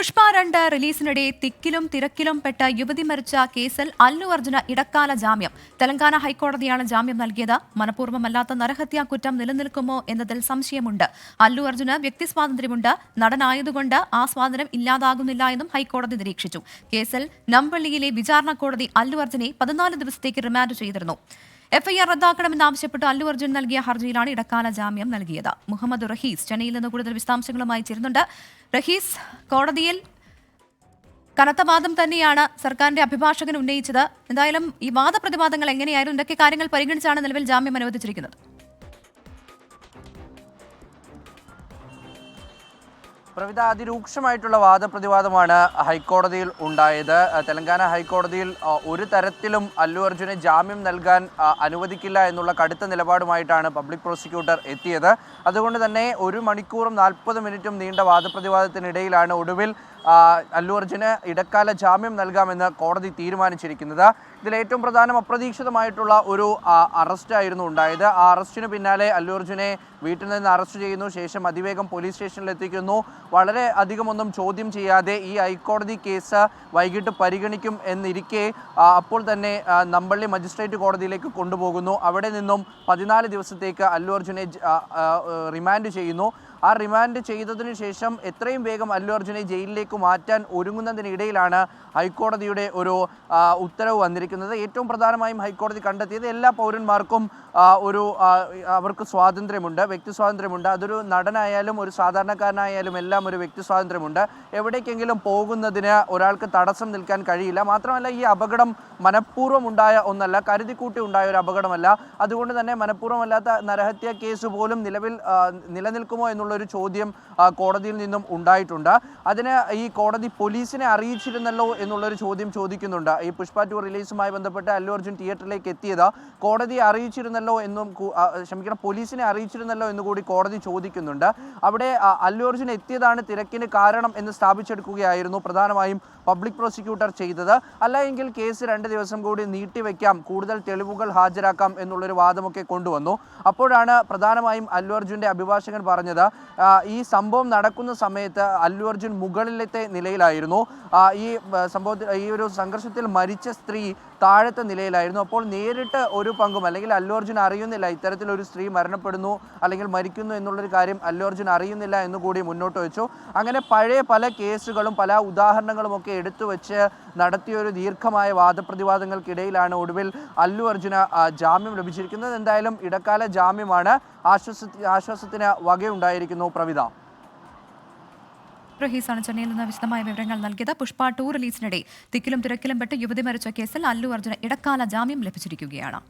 പുഷ്പ രണ്ട് റിലീസിനിടെ തിക്കിലും തിരക്കിലും പെട്ട യുവതി മരിച്ച കേസിൽ അല്ലു അർജുന ഇടക്കാല ജാമ്യം. തെലങ്കാന ഹൈക്കോടതിയാണ് ജാമ്യം നൽകിയത്. മനഃപൂർവമല്ലാത്ത നരഹത്യാ കുറ്റം നിലനിൽക്കുമോ എന്നതിൽ സംശയമുണ്ട്. അല്ലു അർജുന വ്യക്തി സ്വാതന്ത്ര്യമുണ്ട്. നടനായതുകൊണ്ട് ആ സ്വാതന്ത്ര്യം ഇല്ലാതാകുന്നില്ല എന്നും ഹൈക്കോടതി നിരീക്ഷിച്ചു. കേസിൽ നമ്പള്ളിയിലെ വിചാരണ കോടതി അല്ലു അർജുനെ പതിനാല് ദിവസത്തേക്ക് റിമാൻഡ് ചെയ്തിരുന്നു. എഫ്ഐആർ റദ്ദാക്കണമെന്നാവശ്യപ്പെട്ട് അല്ലു അർജുൻ നൽകിയ ഹർജിയിലാണ് ഇടക്കാല ജാമ്യം നൽകിയത്. മുഹമ്മദ് റഹീസ് ചെന്നൈയിൽ നിന്ന് കൂടുതൽ വിശദാംശങ്ങളുമായി ചേരുന്നുണ്ട്. റഹീസ് കോടതിയിൽ കനത്ത വാദം തന്നെയാണ് സർക്കാരിന്റെ അഭിഭാഷകൻ ഉന്നയിച്ചത്. എന്തായാലും ഈ വാദപ്രതിവാദങ്ങൾ എങ്ങനെയായിരുന്നു? എന്തൊക്കെ കാര്യങ്ങൾ പരിഗണിച്ചാണ് നിലവിൽ ജാമ്യം അനുവദിച്ചിരിക്കുന്നത്? പ്രവിധ അതിരൂക്ഷമായിട്ടുള്ള വാദപ്രതിവാദമാണ് ഹൈക്കോടതിയിൽ ഉണ്ടായത്. തെലങ്കാന ഹൈക്കോടതിയിൽ ഒരു തരത്തിലും അല്ലു അർജുനെ ജാമ്യം നൽകാൻ അനുവദിക്കില്ല എന്നുള്ള കടുത്ത നിലപാടുമായിട്ടാണ് പബ്ലിക് പ്രോസിക്യൂട്ടർ എത്തിയത്. അതുകൊണ്ട് തന്നെ ഒരു മണിക്കൂറും നാൽപ്പത് മിനിറ്റും നീണ്ട വാദപ്രതിവാദത്തിനിടയിലാണ് ഒടുവിൽ അല്ലു അർജുന് ഇടക്കാല ജാമ്യം നൽകാമെന്ന് കോടതി തീരുമാനിച്ചിരിക്കുന്നത്. ഇതിൽ ഏറ്റവും പ്രധാനം അപ്രതീക്ഷിതമായിട്ടുള്ള ഒരു അറസ്റ്റായിരുന്നു ഉണ്ടായത്. ആ അറസ്റ്റിന് പിന്നാലെ അല്ലു അർജുനെ വീട്ടിൽ നിന്ന് അറസ്റ്റ് ചെയ്യുന്നു. ശേഷം അതിവേഗം പോലീസ് സ്റ്റേഷനിൽ എത്തിക്കുന്നു. വളരെ അധികമൊന്നും ചോദ്യം ചെയ്യാതെ ഈ ഹൈക്കോടതി കേസ് വൈകിട്ട് പരിഗണിക്കും എന്നിരിക്കെ അപ്പോൾ തന്നെ നമ്പള്ളി മജിസ്ട്രേറ്റ് കോടതിയിലേക്ക് കൊണ്ടുപോകുന്നു. അവിടെ നിന്നും പതിനാല് ദിവസത്തേക്ക് അല്ലു അർജുനെ റിമാൻഡ് ചെയ്യുന്നു. ആ റിമാൻഡ് ചെയ്തതിന് ശേഷം എത്രയും വേഗം അല്ലു അർജുനെ ജയിലിലേക്ക് മാറ്റാൻ ഒരുങ്ങുന്നതിനിടയിലാണ് ഹൈക്കോടതിയുടെ ഒരു ഉത്തരവ് വന്നിരിക്കുന്നത്. ഏറ്റവും പ്രധാനമായും ഹൈക്കോടതി കണ്ടെത്തിയത് എല്ലാ പൗരന്മാർക്കും ഒരു അവർക്ക് സ്വാതന്ത്ര്യമുണ്ട് വ്യക്തി സ്വാതന്ത്ര്യമുണ്ട്. അതൊരു നടനായാലും ഒരു സാധാരണക്കാരനായാലും എല്ലാം ഒരു വ്യക്തി സ്വാതന്ത്ര്യമുണ്ട്. എവിടേക്കെങ്കിലും പോകുന്നതിന് ഒരാൾക്ക് തടസ്സം നിൽക്കാൻ കഴിയില്ല. മാത്രമല്ല ഈ അപകടം മനഃപൂർവം ഉണ്ടായ ഒന്നല്ല കരുതിക്കൂട്ടി ഉണ്ടായ ഒരു അപകടമല്ല. അതുകൊണ്ട് തന്നെ മനഃപൂർവമല്ലാത്ത നരഹത്യ കേസ് പോലും നിലവിൽ നിലനിൽക്കുമോ നിലനിൽക്കുമോ എന്നുള്ളൊരു ചോദ്യം കോടതിയിൽ നിന്നും ഉണ്ടായിട്ടുണ്ട്. അതിന് ഈ കോടതി പോലീസിനെ അറിയിച്ചിരുന്നല്ലോ എന്നുള്ളൊരു ചോദ്യം ചോദിക്കുന്നുണ്ട്. ഈ പുഷ്പ ടു റിലീസുമായി ബന്ധപ്പെട്ട് അല്ലു അർജുൻ തിയേറ്ററിലേക്ക് എത്തിയത് കോടതി അറിയിച്ചിരുന്നല്ലോ എന്നും ക്ഷമിക്കണം പോലീസിനെ അറിയിച്ചിരുന്നല്ലോ എന്ന് കൂടി കോടതി ചോദിക്കുന്നുണ്ട്. അവിടെ അല്ലു അർജുൻ എത്തിയതാണ് തിരക്കിന് കാരണം എന്ന് സ്ഥാപിച്ചെടുക്കുകയായിരുന്നു പ്രധാനമായും പബ്ലിക് പ്രോസിക്യൂട്ടർ ചെയ്തത്. അല്ല എങ്കിൽ കേസ് രണ്ട് ദിവസം കൂടി നീട്ടിവെക്കാം കൂടുതൽ തെളിവുകൾ ഹാജരാക്കാം എന്നുള്ളൊരു വാദമൊക്കെ കൊണ്ടുവന്നു. അപ്പോഴാണ് പ്രധാനമായും അല്ലു അർജുന്റെ അഭിഭാഷകൻ പറഞ്ഞത് ഈ സംഭവം നടക്കുന്ന സമയത്ത് അല്ലു അർജുൻ മുകളിലത്തെ നിലയിലായിരുന്നു. ഈ സംഭവത്തിൽ ഈ ഒരു സംഘർഷത്തിൽ മരിച്ച സ്ത്രീ താഴത്തെ നിലയിലായിരുന്നു. അപ്പോൾ നേരിട്ട് ഒരു പങ്കും അല്ലെങ്കിൽ അല്ലു അർജുൻ അറിയുന്നില്ല ഇത്തരത്തിലൊരു സ്ത്രീ മരണപ്പെടുന്നു അല്ലെങ്കിൽ മരിക്കുന്നു എന്നുള്ളൊരു കാര്യം അല്ലു അർജുൻ അറിയുന്നില്ല എന്നുകൂടി മുന്നോട്ട് വെച്ചു. അങ്ങനെ പഴയ പല കേസുകളും പല ഉദാഹരണങ്ങളും ഒക്കെ എടുത്തു വെച്ച് നടത്തിയ ഒരു ദീർഘമായ വാദപ്രതിവാദങ്ങൾക്കിടയിലാണ് ഒടുവിൽ അല്ലു അർജുന ജാമ്യം ലഭിച്ചിരിക്കുന്നത്. എന്തായാലും ഇടക്കാല ജാമ്യമാണ്. ആശ്വാസ ആശ്വാസത്തിന് വകയുണ്ടായിരിക്കുന്നു പ്രവിത. റഹീസാണ് ചെന്നൈയിൽ നിന്ന് വിശദമായ വിവരങ്ങൾ നൽകിയത്. പുഷ്പ ടൂ റിലീസിനിടെ തിക്കിലും തിരക്കിലും പെട്ട് യുവതി മരിച്ച കേസിൽ അല്ലു അർജുന ഇടക്കാല ജാമ്യം ലഭിച്ചിരിക്കുകയാണ്.